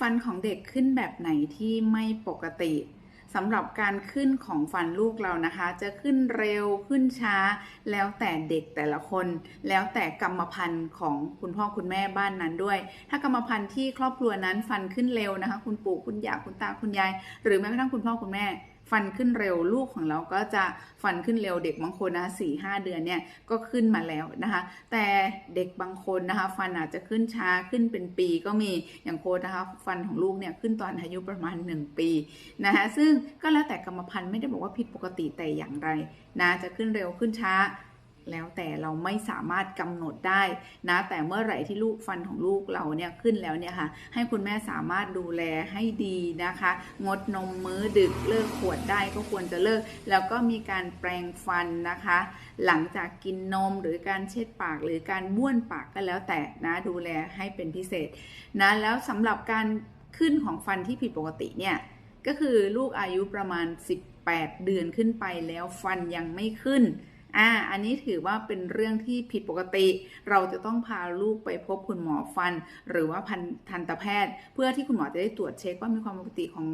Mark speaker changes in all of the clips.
Speaker 1: ฟันของเด็กขึ้นแบบไหนที่ไม่ปกติสำหรับการขึ้นของฟันลูกเรานะคะ จะขึ้นเร็วขึ้นช้า แล้วแต่เด็กแต่ละคน แล้วแต่กรรมพันธุ์ของคุณพ่อคุณแม่บ้านนั้นด้วย ถ้ากรรมพันธุ์ที่ครอบครัวนั้นฟันขึ้นเร็วนะคะ คุณปู่คุณย่าคุณตาคุณยาย หรือแม้กระทั่งคุณพ่อคุณแม่ ฟันขึ้นเร็วลูกของเราก็จะฟันขึ้นเร็วเด็กบางคนนะคะสี่ห้าเดือนเนี่ยก็ขึ้นมาแล้วนะคะ แต่เด็กบางคนนะคะ ฟันอาจจะขึ้นช้าขึ้นเป็นปีก็มีอย่างโค้ดนะคะ ฟันของลูกเนี่ยขึ้นตอนอายุประมาณ 1 ปีนะคะซึ่งก็แล้วแต่กรรมพันธุ์ไม่ได้บอกว่าผิดปกติแต่อย่างไรนะจะขึ้นเร็วขึ้นช้า แล้วแต่เราไม่สามารถกำหนดได้นะแต่เมื่อไหร่ที่ลูกฟันของลูกเราเนี่ยขึ้นแล้วเนี่ยค่ะให้คุณแม่สามารถดูแลให้ดีนะคะ งดนมมื้อดึกเลิกขวดได้ก็ควรจะเลิก แล้วก็มีการแปรงฟันนะคะ หลังจากกินนมหรือการเช็ดปากหรือการบ้วนปากก็แล้วแต่นะดูแลให้เป็นพิเศษนะแล้วสำหรับการขึ้นของฟันที่ผิดปกติเนี่ยก็คือลูกอายุประมาณ 18 เดือนขึ้นไปแล้วฟันยังไม่ขึ้น อ่า อันนี้ถือว่าเป็นเรื่องที่ผิดปกติ เราจะต้องพาลูกไปพบคุณหมอฟัน หรือว่าพันทันตแพทย์ เพื่อที่คุณหมอจะได้ตรวจเช็คว่ามีความปกติของ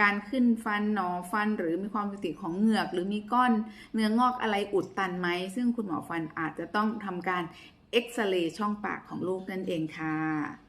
Speaker 1: การขึ้นฟันหนอฟัน หรือมีความปกติของเหงือก หรือมีก้อนเนื้องอกอะไรอุดตันไหม ซึ่งคุณหมอฟันอาจจะต้องทำการเอ็กซเรย์ช่องปากของลูกนั่นเองค่ะ